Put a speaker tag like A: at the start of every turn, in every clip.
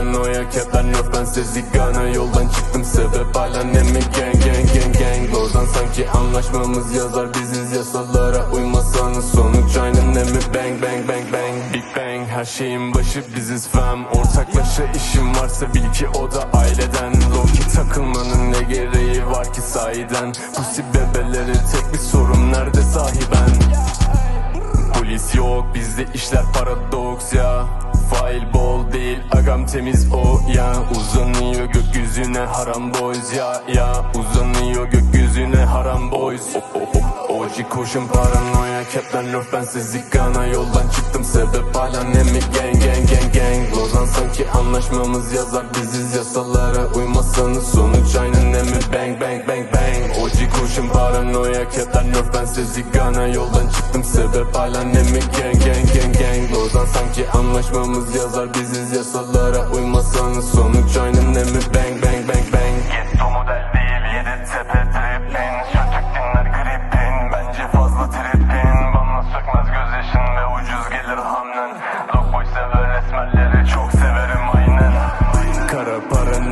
A: Kepler nerf bense zigana Yoldan çıktım. Sebep hala ne mi? Gang gang gang gang. Oradan sanki anlaşmamız yazar biziz yasalara uymasanız. Sonuç aynı ne mi? Bang bang bang bang. Big bang her şeyin başı biziz fam. Ortaklaşa işim varsa bil ki o da aileden. Loki takılmanın ne gereği var ki sahiden? Pussy bebeleri tek bir sorum nerede sahiben? Polis yok bizde işler paradoks ya. Fail bol değil agam temiz o ya Uzanıyor gökyüzüne. Haram boys ya ya Uzanıyor gökyüzüne. Haram boys. Oh, oh, oh. Oji koşun paranoya. Kepler nerf bense zigana Yoldan çıktım. Sebep hala ne mi? Gang gang gang gang. Lozan sanki anlaşmamız yazar. Biziz yasalara Uymasanız sonuç aynı bang bang bang. Oji koşun paranoya Kepler nerf bense zigana Yoldan çıktım. Sebep hala ne mi? Gang gang gang gang. Lozan sanki anlaşmamız yazar biziz yasalara Uymasanız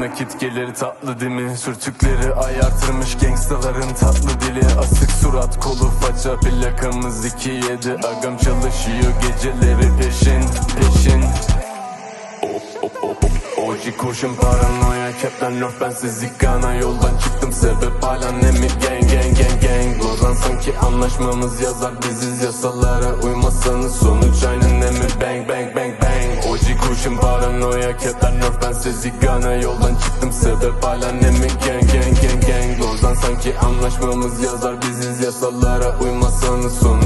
A: nakit gelir tatlı değil mi? Sürtükleri ayartırmış gangstaların tatlı dili. Asık surat kolu faça plakamız 2-7 Agam çalışıyor geceleri peşin peşin. Oji kurşun paranoya Kepler nerf bense zigana Yoldan çıktım. Sebep hala ne gang gang gang gang. Lozan sanki anlaşmamız yazar biziz yasalara Uymasanız sonuç aynı ne mi? Bang bang bang bang. Oji kurşun paranoya Kepler nerf. Bense zigana Yoldan çıktım. Sebep hala ne mi? Gang gang gang gang. Lozan sanki anlaşmamız yazar biziz yasalara Uymasanız sonuç